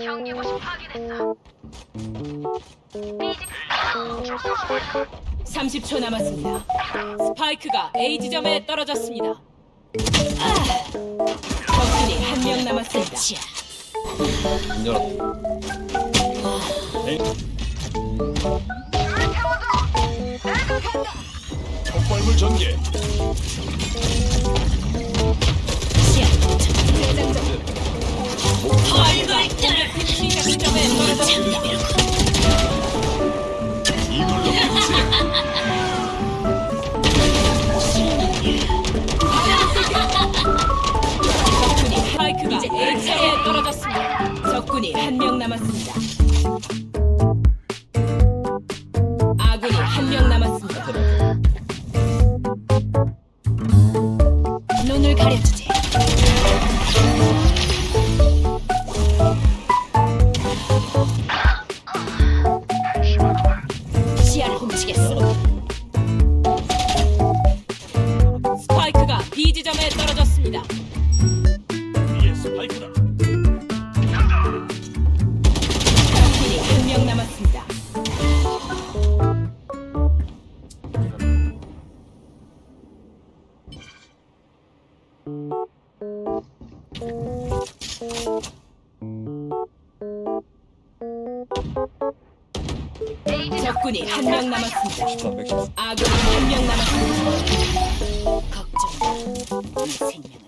경계봇이 파괴됐어. 30초 남았습니다. 스파이크가 A 지점에 떨어졌습니다. 아! 적군이 한 명 남았습니다. 문 열었다. 폭발물 전개. 공격팀 한 명 남았습니다. 아군이 한 명 남았습니다. 눈을 가려주지. 시야를 훔치겠어. 스파이크가 B 지점에 떨어졌습니다. 위에 스파이크다. 적군이 한 명 남았습니다. 13, 114. 아군이 한 명 남았습니다. 걱정. 마. 이 생명은.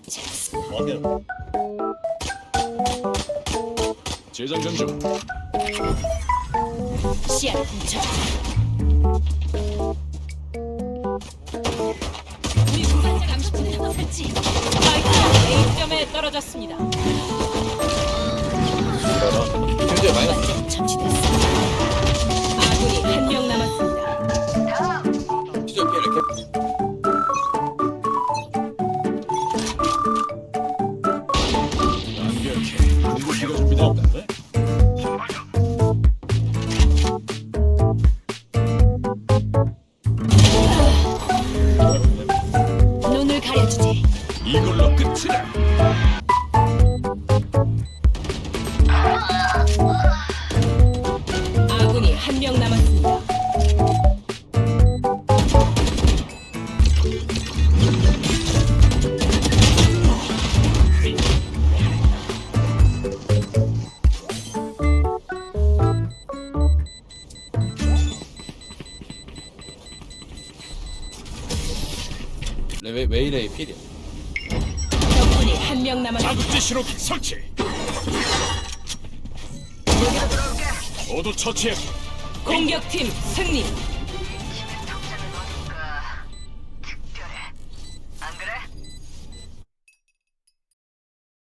뭐하냐? 재장전 중. 시야를 훔 스파이크가 A점에 떨어졌습니다. 눈을 가려주지. 이걸로 끝이다. 아군이 한 명 남았습니다. 왜, 왜 이래 필이야? 적군이 한 명 남았습니다. 자극제 신호기 설치. 모두 처치해. 공격팀 승리.